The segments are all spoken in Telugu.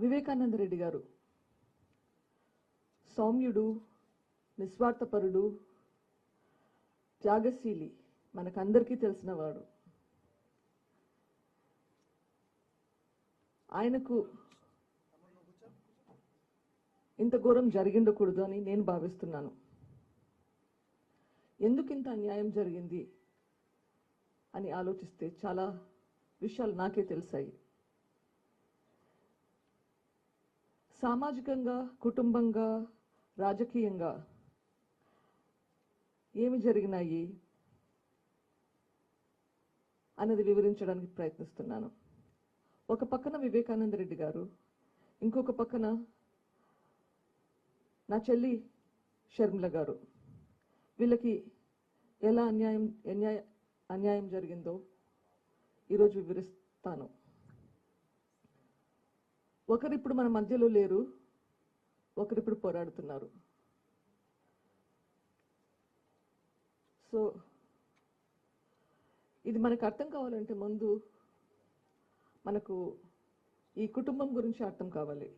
వివేకానంద రెడ్డి గారు. సౌమ్యుడు నిస్వార్థపరుడు త్యాగశీలి మనకందరికీ తెలిసినవాడు ఆయనకు ఇంత ఘోరం జరిగిండకూడదు అని నేను భావిస్తున్నాను. ఎందుకు ఇంత అన్యాయం జరిగింది అని ఆలోచిస్తే చాలా విషయాలు నాకే తెలిసాయి. సామాజికంగా కుటుంబంగా రాజకీయంగా ఏమి జరిగినాయి అన్నది వివరించడానికి ప్రయత్నిస్తున్నాను. ఒక పక్కన వివేకానంద రెడ్డి గారు ఇంకొక పక్కన నా చెల్లి షర్మిల గారు. వీళ్ళకి ఎలా అన్యాయం అన్యాయం అన్యాయం జరిగిందో ఈరోజు వివరిస్తాను. ఒకరిప్పుడు మన మధ్యలో లేరు ఒకరిప్పుడు పోరాడుతున్నారు. సో ఇది మనకు అర్థం కావాలంటే ముందు మనకు ఈ కుటుంబం గురించి అర్థం కావాలి.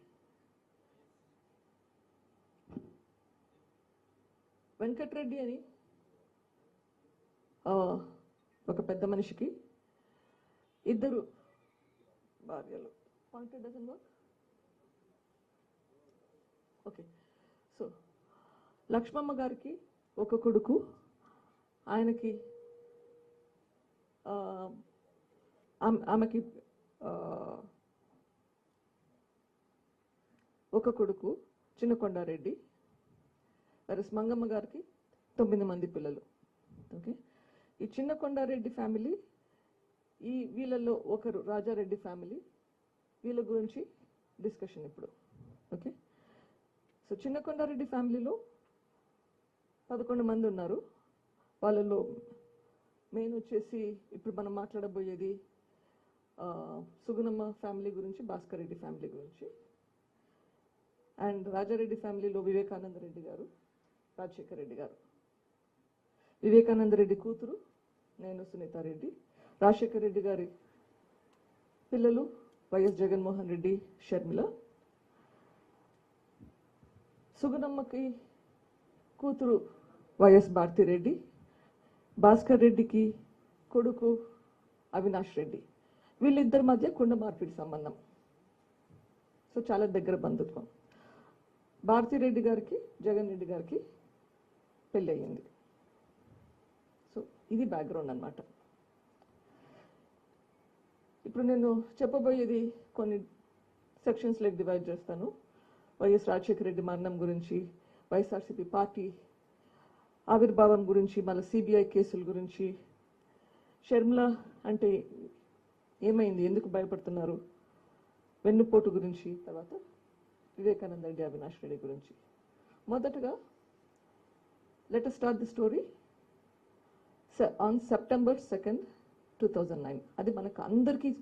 వెంకట్రెడ్డి అని ఒక పెద్ద మనిషికి ఇద్దరు భార్యలు. Point dozen work okay so Lakshmamma గారికి ఒక కొడుకు. ఆయనకి ఆమె- ఆమెకి ఒక కొడుకు చిన్న కొండారెడ్డి. వెరస్ మంగమ్మ గారికి తొమ్మిది మంది పిల్లలు. ఓకే ఈ చిన్న కొండారెడ్డి ఫ్యామిలీ ఈ వీళ్ళల్లో ఒకరు రాజారెడ్డి ఫ్యామిలీ. వీళ్ళ గురించి డిస్కషన్ ఇప్పుడు. ఓకే సో చిన్న కొండారెడ్డి ఫ్యామిలీలో పదకొండు మంది ఉన్నారు. వాళ్ళలో మెయిన్ వచ్చేసి ఇప్పుడు మనం మాట్లాడబోయేది సుగుణమ్మ ఫ్యామిలీ గురించి భాస్కర్ రెడ్డి ఫ్యామిలీ గురించి. అండ్ రాజారెడ్డి ఫ్యామిలీలో వివేకానంద రెడ్డి గారు రాజశేఖర్ రెడ్డి గారు. వివేకానంద రెడ్డి కూతురు నేను సునీతారెడ్డి రాజశేఖర్ రెడ్డి గారి పిల్లలు వైఎస్ జగన్మోహన్ రెడ్డి షర్మిల. సుగుణమ్మకి కూతురు వైఎస్ భారతిరెడ్డి భాస్కర్ రెడ్డికి కొడుకు అవినాష్ రెడ్డి. వీళ్ళిద్దరి మధ్య కుండ మార్పిడి సంబంధం. సో చాలా దగ్గర బంధుత్వం. భారతిరెడ్డి గారికి జగన్ రెడ్డి గారికి పెళ్ళి అయ్యింది సో ఇది బ్యాక్గ్రౌండ్ అన్నమాట. ఇప్పుడు నేను చెప్పబోయేది కొన్ని సెక్షన్స్ లెక్ డివైడ్ చేస్తాను. వైఎస్ రాజశేఖర రెడ్డి మరణం గురించి వైఎస్ఆర్సీపీ పార్టీ ఆవిర్భావం గురించి మళ్ళీ సిబిఐ కేసుల గురించి. షర్మిల అంటే ఏమైంది? ఎందుకు భయపడుతున్నారు? వెన్నుపోటు గురించి తర్వాత వివేకానంద రెడ్డి అవినాష్ రెడ్డి గురించి. మొదటగా let start the story on September second two thousand nine అది మనకు అందరికీ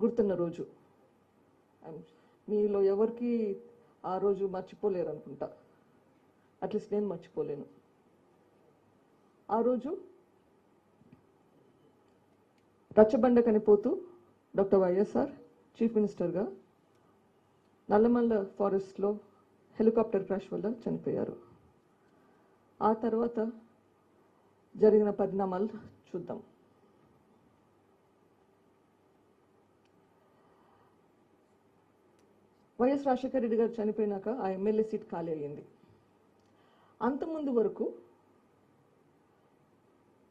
గుర్తున్న రోజు. I'm- మీలో ఎవరికి ఆ రోజు మర్చిపోలేరు అనుకుంటా అట్లీస్ట్ నేను మర్చిపోలేను. ఆ రోజు రచ్చబండ కనిపోతూ డాక్టర్ వైఎస్ఆర్ చీఫ్ మినిస్టర్గా నల్లమల్ల ఫారెస్ట్లో హెలికాప్టర్ క్రాష్ వల్ల చనిపోయారు. ఆ తర్వాత జరిగిన పరిణామాలు చూద్దాం. వైఎస్ రాజశేఖర రెడ్డి గారు చనిపోయినాక ఆ ఎమ్మెల్యే సీట్ ఖాళీ అయ్యింది. అంతకుముందు వరకు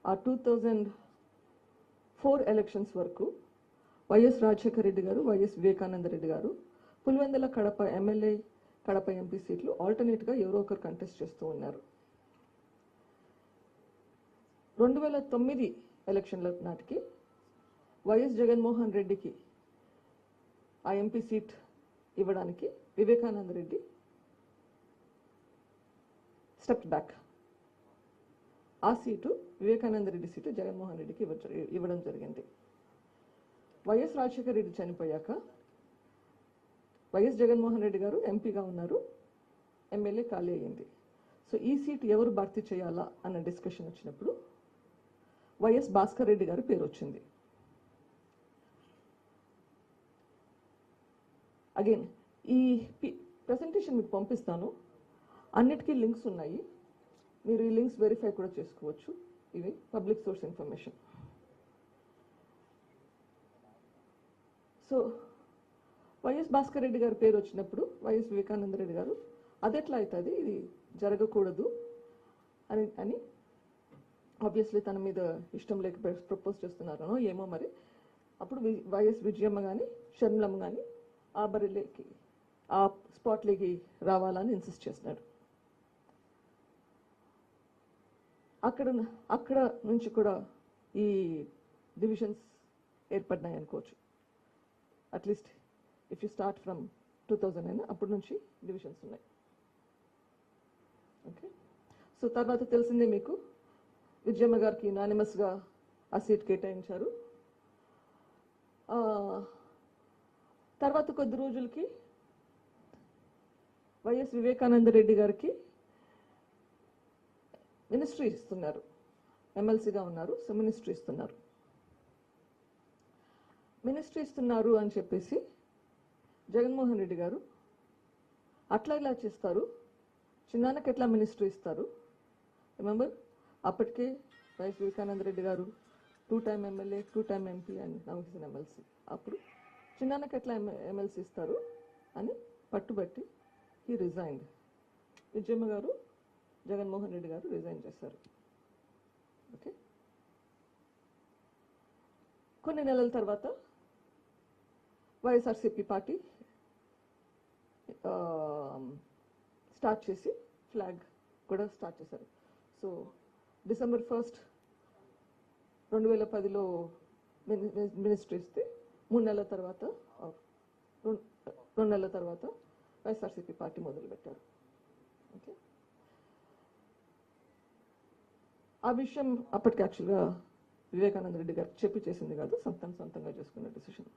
ఆ టూ థౌజండ్ ఫోర్ ఎలక్షన్స్ వరకు వైఎస్ రాజశేఖర రెడ్డి గారు వైఎస్ వివేకానంద రెడ్డి గారు పులివెందుల కడప ఎమ్మెల్యే కడప ఎంపీ సీట్లు ఆల్టర్నేట్గా ఎవరో ఒకరు కంటెస్ట్ చేస్తూ ఉన్నారు. రెండు వేల తొమ్మిది ఎలక్షన్ల నాటికి వైఎస్ జగన్మోహన్ రెడ్డికి ఆ ఎంపీ సీట్ ఇవ్వడానికి వివేకానంద రెడ్డి స్టెప్ బ్యాక్ ఆ సీటు వివేకానంద రెడ్డి సీటు జగన్మోహన్ రెడ్డికి ఇవ్వ- ఇవ్వడం జరిగింది. వైఎస్ రాజశేఖర రెడ్డి చనిపోయాక వైఎస్ జగన్మోహన్ రెడ్డి గారు ఎంపీగా ఉన్నారు. ఎమ్మెల్యే ఖాళీ అయ్యింది. సో ఈ సీట్ ఎవరు భర్తీ చేయాలా అన్న డిస్కషన్ వచ్చినప్పుడు వైఎస్ భాస్కర్ రెడ్డి గారి పేరు వచ్చింది. అగైన్ ఈ ప్రజెంటేషన్ మీకు పంపిస్తాను. అన్నిటికీ లింక్స్ ఉన్నాయి. మీరు ఈ లింక్స్ వెరిఫై కూడా చేసుకోవచ్చు. ఇవి public source information so YS Bhaskar Reddy గారి పేరు వచ్చినప్పుడు వైఎస్ వివేకానంద రెడ్డి గారు అది ఎట్లా అవుతుంది ఇది జరగకూడదు అని అని ఆబ్వియస్లీ తన మీద ఇష్టం లేక ప్రపోజ్ చేస్తున్నారనో ఏమో మరి. అప్పుడు వి- వైఎస్ విజయమ్మ కానీ షర్మిలమ్మ కానీ ఆ బరిలేకి ఆ స్పాట్లోకి రావాలని ఇన్సిస్ట్ చేస్తున్నాడు. అక్కడ అక్కడ నుంచి కూడా ఈ డివిజన్స్ ఏర్పడినాయి అనుకోవచ్చు. At least if you start from two thousand అయినా అప్పటి నుంచి డివిజన్స్ ఉన్నాయి. ఓకే సో తర్వాత తెలిసిందే మీకు విజయమ్మ గారికి నానిమస్గా ఆ సీట్ కేటాయించారు. తర్వాత కొద్ది రోజులకి వైఎస్ వివేకానంద రెడ్డి గారికి మినిస్ట్రీ ఇస్తున్నారు. ఎమ్మెల్సీగా ఉన్నారు సో మినిస్ట్రీ ఇస్తున్నారు. మినిస్ట్రీ ఇస్తున్నారు అని చెప్పేసి జగన్మోహన్ రెడ్డి గారు అట్లా ఇలా చేస్తారు. చిన్నాన్నకి ఎట్లా మినిస్ట్రీ ఇస్తారు? రిమెంబర్ అప్పటికే వైఎస్ వివేకానంద రెడ్డి గారు two time MLA two time MP and నవహిసిన MLC. అప్పుడు చిన్నాన్నకి ఎట్లా ఎమ్మెల్సీ ఇస్తారు అని పట్టుబట్టి ఈ రిజైన్డ్ విజయమ్మ గారు జగన్మోహన్ రెడ్డి గారు రిజైన్ చేశారు. ఓకే కొన్ని నెలల తర్వాత వైఎస్ఆర్సీపీ పార్టీ um, స్టార్ట్ చేసి ఫ్లాగ్ కూడా స్టార్ట్ చేశారు. సో డిసెంబర్ ఫస్ట్ రెండు వేల పదిలో మినిస్ట్రీ ఇస్తే మూడు నెలల తర్వాత రెండు రెండు నెలల తర్వాత వైఎస్ఆర్సీపీ పార్టీ మొదలుపెట్టారు. ఓకే? ఆ విషయం అప్పటికి యాక్చువల్గా వివేకానంద రెడ్డి గారు చెప్పి చేసింది కాదు సొంతం సొంతంగా చేసుకున్న డిసిషన్.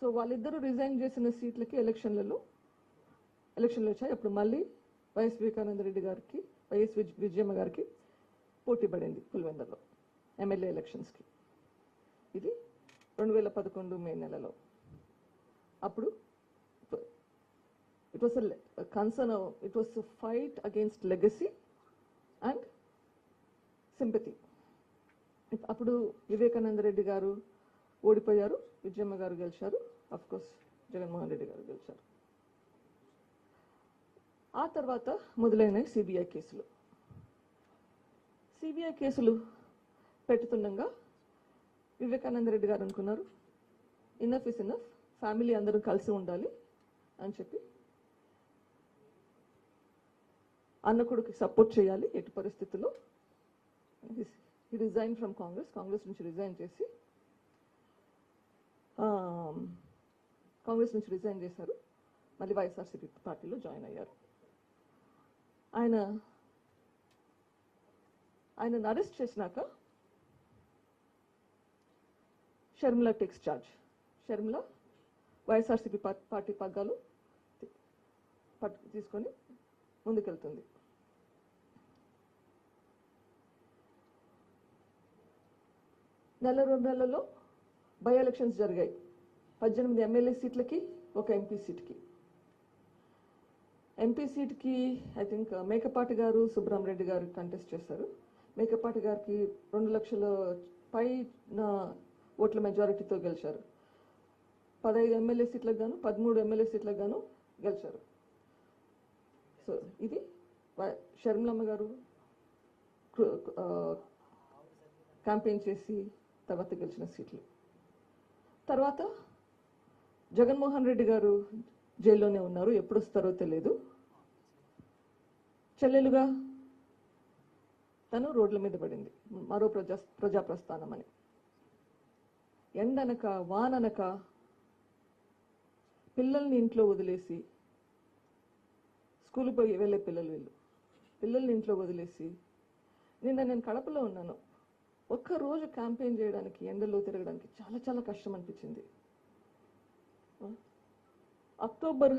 సో వాళ్ళిద్దరూ రిజైన్ చేసిన సీట్లకి ఎలక్షన్లలో ఎలక్షన్లు వచ్చాయి. అప్పుడు మళ్ళీ వైఎస్ వివేకానంద రెడ్డి గారికి వైఎస్ విజ్ విజయమ్మ గారికి పోటీ పడింది పులివెందలో. ఎమ్మెల్యే ఎలక్షన్స్కి ఇది రెండు వేల పదకొండు మే నెలలో. అప్పుడు it was concern it was fight against legacy and sympathy అప్పుడు వివేకానంద రెడ్డి గారు ఓడిపోయారు విజయమ్మ గారు గెలిచారు అఫ్ కోర్స్ జగన్మోహన్ రెడ్డి గారు గెలిచారు. ఆ తర్వాత మొదలైన సిబిఐ కేసులు. సిబిఐ కేసులు పెట్టుతుండగా వివేకానంద రెడ్డి గారు అనుకున్నారు ఇన్నఫ్ ఇస్ ఇన్నఫ్ ఫ్యామిలీ అందరూ కలిసి ఉండాలి అని చెప్పి అన్న కొడుకు సపోర్ట్ చేయాలి ఎటు పరిస్థితుల్లో. రిజైన్ ఫ్రమ్ కాంగ్రెస్ కాంగ్రెస్ నుంచి రిజైన్ చేసి um, కాంగ్రెస్ నుంచి రిజైన్ చేశారు. మళ్ళీ వైఎస్ఆర్సీపీ పార్టీలో జాయిన్ అయ్యారు. ఆయన ఆయనను అరెస్ట్ చేసినాక Sharmila takes charge. Sharmila YSRCP party పగ్గాలు పట్టు తీసుకొని ముందుకెళ్తుంది. నెల రెండు నెలల్లో బై ఎలక్షన్స్ జరిగాయి. పద్దెనిమిది ఎమ్మెల్యే సీట్లకి ఒక ఎంపీ సీట్కి. ఎంపీ సీట్కి ఐ థింక్ మేకపాటి గారు సుబ్రహ్మరెడ్డి గారు కంటెస్ట్ చేశారు. మేకపాటి గారికి రెండు లక్షల పై ఓట్ల మెజారిటీతో గెలిచారు. పదహైదు ఎమ్మెల్యే సీట్లకు గాను పదమూడు ఎమ్మెల్యే సీట్లకు గాను గెలిచారు. సో ఇది వై- షర్మిలమ్మ గారు క్యాంపెయిన్ చేసి తర్వాత గెలిచిన సీట్లు. తర్వాత జగన్మోహన్ రెడ్డి గారు జైల్లోనే ఉన్నారు. ఎప్పుడు వస్తారో తెలియదు చెల్లెలుగా తను రోడ్ల మీద పడింది. మరో ప్రజా ప్రజా ప్రస్థానం అని. ఎండనక వాననక పిల్లల్ని ఇంట్లో వదిలేసి స్కూల్ పోయి వెళ్ళే పిల్లలు వీళ్ళు. పిల్లల్ని ఇంట్లో వదిలేసి నిన్న నేను కడపలో ఉన్నాను. ఒక్క రోజు క్యాంపెయిన్ చేయడానికి ఎండలో తిరగడానికి చాలా చాలా కష్టం అనిపించింది. అక్టోబర్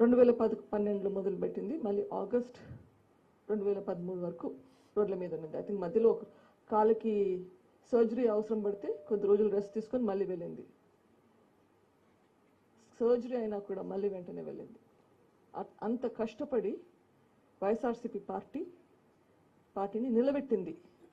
రెండు వేల పది పన్నెండులో మొదలుపెట్టింది. మళ్ళీ ఆగస్ట్ రెండు వేల పదమూడు వరకు రోడ్ల మీద ఉన్నది. ఐ థింక్ మధ్యలో ఒక కాలుకి సర్జరీ అవసరం పడితే కొద్ది రోజులు రెస్ట్ తీసుకొని మళ్ళీ వెళ్ళింది. సర్జరీ అయినా కూడా మళ్ళీ వెంటనే వెళ్ళింది. అంత కష్టపడి వైఎస్ఆర్సీపీ పార్టీ పార్టీని నిలబెట్టింది.